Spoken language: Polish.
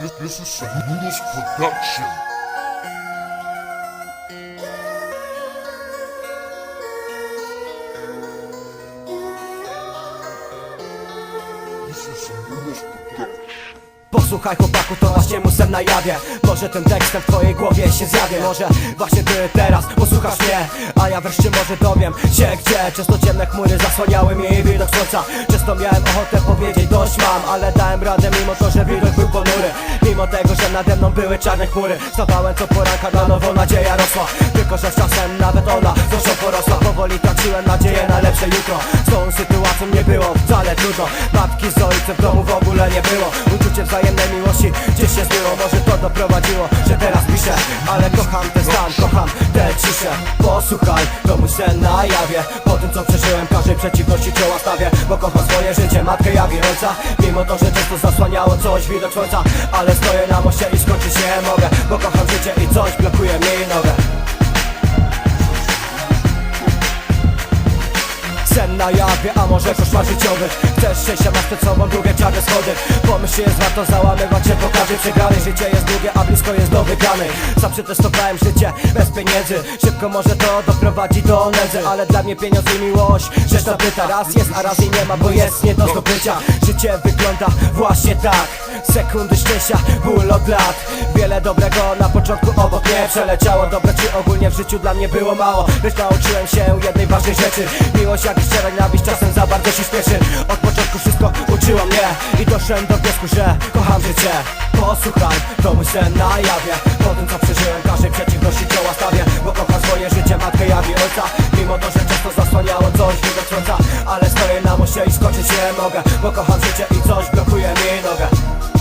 This, this is Noodles production. This is Noodles production. Posłuchaj chłopaku, to właśnie mu sen na jawie Może ten tekstem w twojej głowie się zjawie Może właśnie ty teraz posłuchasz mnie A ja wreszcie może dowiem się gdzie. Często ciemne chmury zasłaniały mi widok słońca. Często miałem ochotę powiedzieć dość mam Ale dałem radę mimo to, że widok był ponury. Mimo tego, że nade mną były czarne chmury. Stawałem co poranka, na nowo nadzieja rosła. Tylko, że z czasem nawet ona znowu porosła Powoli traciłem nadzieję na lepsze jutro. Z tą sytuacją trudno Babki z ojcem w domu w ogóle nie było. Uczucie wzajemnej miłości gdzieś się zbyło Może to doprowadziło, że teraz piszę. Ale kocham ten stan, kocham tę ciszę. Posłuchaj, to mój sen na jawie. Po tym co przeżyłem, każdej przeciwności czoła stawię. Bo kocham swoje życie, matkę jak i ojca. Mimo to, że często zasłaniało coś widok słońca Ale stoję na moście i skończyć nie mogę. Bo kocham życie i coś blokuje mi nogę Sen na jawie, a może koszmar życiowy. Chcesz szczęścia, masz przed sobą długie czarne schody Pomyśl, jest warto załamywać się po każdej przegranej Życie jest długie, a blisko jest do wygranej. Sam przetestowałem życie bez pieniędzy. Szybko może to doprowadzi do nędzy Ale dla mnie pieniądz i miłość Rzecz nabyta, raz jest, a raz jej nie ma Bo jest nie do zdobycia. Życie wygląda właśnie tak. Sekundy szczęścia, ból od lat. Wiele dobrego na początku obok mnie przeleciało. Dobre czy ogólnie w życiu dla mnie było mało. Lecz nauczyłem się jednej ważnej rzeczy. Miłość jak szczera nienawiść czasem za bardzo się śpieszy. Od początku wszystko uczyło mnie I doszedłem do wniosku, że kocham życie. Posłuchaj, to mój sen na jawie. Po tym co przeżyłem każdej przeciwności czoła stawię Bo kocham swoje życie, matkę jak i ojca. Mimo to, że często zasłaniało coś widok słońca Ale stoję na moście i skoczyć nie mogę Bo kocham życie i coś blokuje mi nogę